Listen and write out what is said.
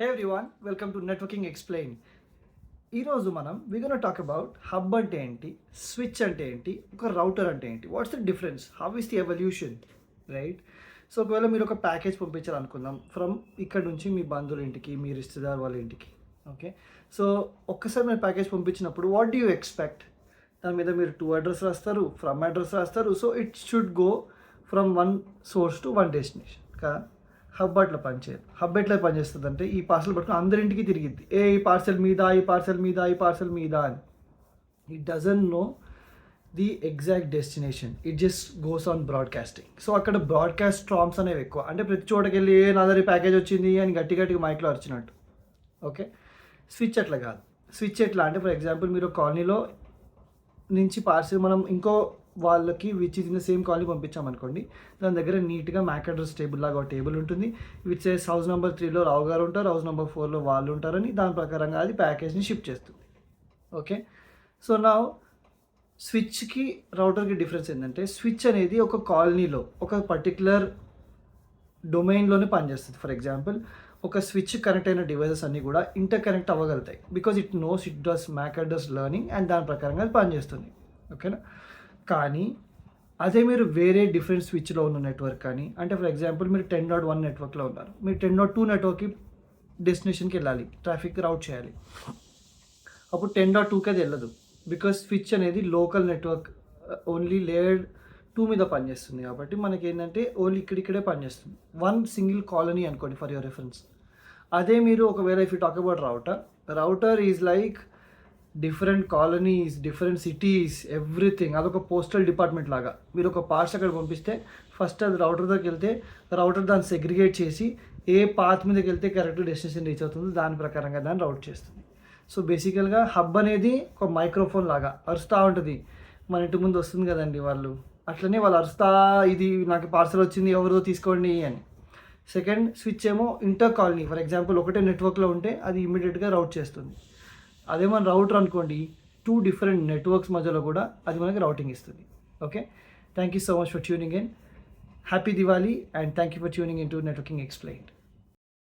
Hey everyone welcome to networking explain ఈరోజు మనం vegan talk about hub అంటే ఏంటి స్విచ్ అంటే ఏంటి ఒక రౌటర్ అంటే ఏంటి what's the difference how is the evolution right so ఒకవేళ మీరు ఒక ప్యాకేజ్ పంపించాలనుకుందాం ఫ్రమ్ ఇక్కడ నుంచి మీ బంధువుల ఇంటికి మీ రిస్తేదారు వాళ్ళ ఇంటికి ఓకే సో ఒక్కసారి మీరు ప్యాకేజ్ పంపించినప్పుడు వాట్ డూ యూ ఎక్స్పెక్ట్ దాని మీద మీరు టూ అడ్రస్ రాస్తారు ఫ్రమ్ అడ్రస్ రాస్తారు so it should go from one source to one destination కదా? హబ్ అట్లా పనిచేయదు హబ్ ఎట్లా పనిచేస్తుంది అంటే ఈ పార్సల్ పట్టుకుని అందరింటికి తిరిగిద్ది. ఏ ఈ పార్సల్ మీద ఈ పార్సల్ మీద ఈ పార్సల్ మీద అని. It doesn't know the exact destination it just goes on broadcasting so అక్కడ బ్రాడ్కాస్ట్ ట్రామ్స్ అనేవి ఎక్కువ. అంటే ప్రతి చోటకెళ్ళి ఏ నాదరి ప్యాకేజ్ వచ్చింది అని గట్టి గట్టిగా మైక్లో అరిచినట్టు. ఓకే స్విచ్ అట్లా కాదు. స్విచ్ ఎట్లా? అంటే ఫర్ ఎగ్జాంపుల్ మీరు కాలనీలో నుంచి పార్సిల్ మనం ఇంకో వాళ్ళకి which is in the same colony పంపించామనుకోండి దాని దగ్గర నీట్గా మ్యాక్ అడ్రస్ టేబుల్ లాగా ఒక టేబుల్ ఉంటుంది. విచ్ సేస్ హౌస్ నెంబర్ త్రీలో రావు గారు ఉంటారు హౌస్ నెంబర్ ఫోర్లో వాళ్ళు ఉంటారని దాని ప్రకారంగా అది ప్యాకేజ్ని షిఫ్ట్ చేస్తుంది. ఓకే సో నా స్విచ్కి రౌటర్కి డిఫరెన్స్ ఏంటంటే స్విచ్ అనేది ఒక కాలనీలో ఒక పర్టికులర్ డొమైన్లోనే పనిచేస్తుంది. ఫర్ ఎగ్జాంపుల్ ఒక స్విచ్ కనెక్ట్ అయిన డివైసెస్ అన్నీ కూడా interconnect అవ్వగలుగుతాయి. Because it knows it does MAC does learning and దాని ప్రకారంగా అది పనిచేస్తుంది. ఓకేనా కానీ అదే మీరు వేరే డిఫరెంట్ స్విచ్లో ఉన్న నెట్వర్క్ కానీ అంటే ఫర్ ఎగ్జాంపుల్ మీరు టెన్ డాట్ వన్ నెట్వర్క్లో ఉన్నారు. మీరు టెన్ డాట్ టూ నెట్వర్క్కి డెస్టినేషన్కి వెళ్ళాలి ట్రాఫిక్ రౌట్ చేయాలి. అప్పుడు టెన్ డాట్ టూకి అది వెళ్ళదు. బికాస్ స్విచ్ అనేది local network only layer two మీద పనిచేస్తుంది కాబట్టి మనకి ఏంటంటే ఓన్లీ ఇక్కడిక్కడే పనిచేస్తుంది. వన్ సింగిల్ కాలనీ అనుకోండి ఫర్ యువర్ రెఫరెన్స్ అదే మీరు ఒకవేళ if you talk about router router is like different colonies different cities everything అదొక పోస్టల్ డిపార్ట్మెంట్ లాగా. మీరు ఒక పార్సల్ అక్కడ పంపిస్తే ఫస్ట్ అది రౌటర్ దగ్గరికి వెళ్తే రౌటర్ దాన్ని సెగ్రిగేట్ చేసి ఏ పాత్ మీదకి వెళ్తే కరెక్ట్ డెస్టినేషన్ రీచ్ అవుతుందో దాని ప్రకారంగా దాన్ని రౌట్ చేస్తుంది. సో బేసికల్గా హబ్ అనేది ఒక మైక్రోఫోన్ లాగా అరుస్తూ ఉంటుంది. మన ఇంటి ముందు వస్తుంది కదండి వాళ్ళు. అట్లనే వాళ్ళు అరుస్తా ఇది నాకు పార్సల్ వచ్చింది ఎవరిదో తీసుకోండి అని. సెకండ్ స్విచ్ ఏమో ఇంటర్ కాలనీ ఫర్ ఎగ్జాంపుల్ ఒకటే నెట్వర్క్లో ఉంటే అది ఇమీడియట్గా రౌట్ చేస్తుంది. అదే మన రౌటర్ అనుకోండి టూ డిఫరెంట్ నెట్వర్క్స్ మధ్యలో కూడా అది మనకి రౌటింగ్ ఇస్తుంది. Okay thank you so much for tuning in happy Diwali and thank you for tuning in to networking explain